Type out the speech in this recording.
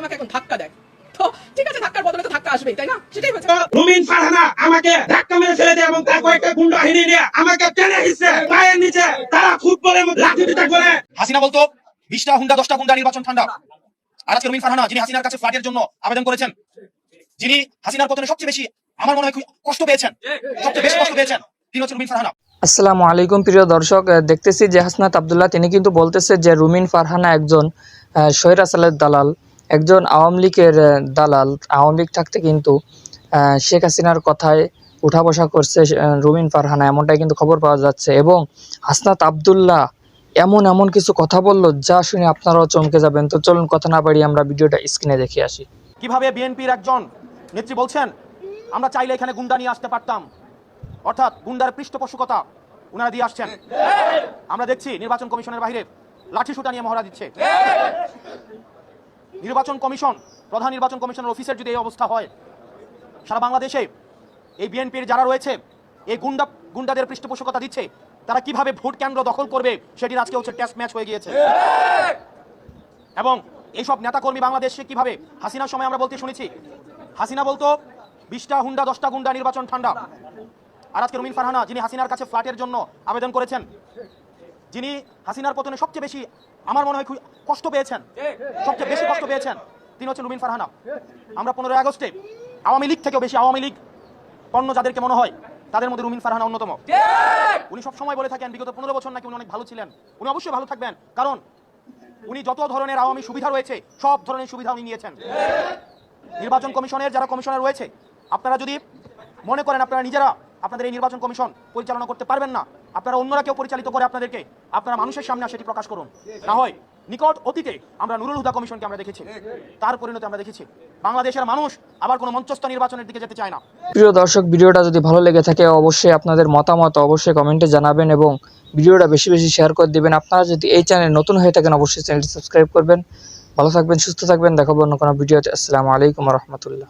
আমাকে এখন ধাক্কা দেয়। তো ঠিক আছে ধাক্কার বদলে তো ধাক্কা আসবেই তাই না? সেটাই হয়েছে। রুমিন ফারহানা আমাকে ধাক্কা মেরে ফেলে দেয় এবং তার কয়েকটা গুন্ডা বাহিনী নিয়ে আমাকে টেনে হিসছে পায়ের নিচে তারা ফুটবলের মধ্যে লাঠি পিটা করে। হাসিনা বলতো বিশটা হুন্ডা দশটা হুন্ডা নির্বাচন ঠান্ডা। আর আজকে রুমিন ফারহানা যিনি হাসিনার কাছে ফ্ল্যাটের জন্য আবেদন করেছেন যিনি হাসিনার পতনে সবচেয়ে বেশি আমার মনে হয় কষ্ট পেয়েছেন সবচেয়ে বেশি কষ্ট পেয়েছেন তিনি হচ্ছেন রুমিন ফারহানা। আসসালামু আলাইকুম প্রিয় দর্শক। দেখতেছি যে হাসনাত আবদুল্লাহ তিনি কিন্তু বলতেছে যে রুমিন ফারহানা একজন আহ, সৈরা সালের দালাল। একজন আওয়ামী লীগের দালাল। আওয়ামী লীগ থাকতে কিন্তু শেখ হাসিনার কথায় উঠা বসা করছে রুমিন ফারহানা। এমনটাই কিন্তু খবর পাওয়া যাচ্ছে। এবং হাসনাত আবদুল্লাহ এমন এমন কিছু কথা বলল, যা শুনে আপনারাও চমকে যাবেন। তো চলুন, কথা না বাড়িয়ে আমরা ভিডিওটা স্ক্রিনে দেখে আসি। কীভাবে বিএনপির একজন নেত্রী বলছেন, আমরা চাইলে এখানে গুন্ডা নিয়ে আসতে পারতাম। অর্থাৎ গুন্ডার পৃষ্ঠপোষকতা ওনারা দিয়ে আসছেন। আমরা দেখছি নির্বাচন কমিশনের বাইরে লাঠি সুটা নিয়ে মহড়া দিচ্ছে। নির্বাচন কমিশন, প্রধান নির্বাচন কমিশনের অফিসের যদি এই অবস্থা হয়, সারা বাংলাদেশে এই বিএনপির যারা রয়েছে, এই গুন্ডা, গুন্ডাদের পৃষ্ঠপোষকতা দিচ্ছে, তারা কীভাবে ভোট কেন্দ্র দখল করবে সেটির আজকে হচ্ছে টেস্ট ম্যাচ হয়ে গিয়েছে। এবং এইসব নেতাকর্মী বাংলাদেশে কীভাবে হাসিনার সময় আমরা বলতে শুনেছি, হাসিনা বলতো, বিশটা হুন্ডা, দশটা গুন্ডা নির্বাচন ঠান্ডা। আর আজকে রুমিন ফারহানা, যিনি হাসিনার কাছে ফ্ল্যাটের জন্য আবেদন করেছেন যিনি হাসিনার পতনে সবচেয়ে বেশি আমার মনে হয় কষ্ট পেয়েছেন, সবচেয়ে বেশি কষ্ট পেয়েছেন, তিনি হচ্ছেন রুমিন ফারহানা। আমরা পনেরোই আগস্টে আওয়ামী লীগ থেকেও বেশি আওয়ামী লীগ পণ্য যাদেরকে মনে হয়, তাদের মধ্যে রুমিন ফারহানা অন্যতম। উনি সব সময় বলে থাকেন, বিগত পনেরো বছর নাকি উনি অনেক ভালো ছিলেন। উনি অবশ্যই ভালো থাকবেন, কারণ উনি যত ধরনের আওয়ামী সুবিধা রয়েছে, সব ধরনের সুবিধা উনি নিয়েছেন। নির্বাচন কমিশনের যারা কমিশনার রয়েছে, আপনারা যদি মনে করেন, আপনারা নিজেরা আপনাদের এই নির্বাচন কমিশন পরিচালনা করতে পারবেন না। আপনারা অন্যরা কেউ পরিচালিত করে আপনাদেরকে, আপনারা মানুষের সামনে সেটি প্রকাশ করুন। না হয় নিকট অতীতে আমরা নুরুল হুদা কমিশনকে আমরা দেখেছি, তার পরিণতি আমরা দেখেছি। বাংলাদেশের মানুষ আবার কোনো মঞ্চস্থ নির্বাচনের দিকে যেতে চায় না। প্রিয় দর্শক, ভিডিওটা যদি ভালো লেগে থাকে, অবশ্যই আপনাদের মতামত অবশ্যই কমেন্টে জানাবেন এবং ভিডিওটা বেশি বেশি শেয়ার করে দিবেন। আপনারা যদি এই চ্যানেল নতুন হয়ে থাকেন, অবশ্যই চ্যানেলটি সাবস্ক্রাইব করবেন। ভালো থাকবেন, সুস্থ থাকবেন। দেখাবো অন্য কোনো ভিডিওতে। আসসালামু আলাইকুম রহমতুল্লাহ।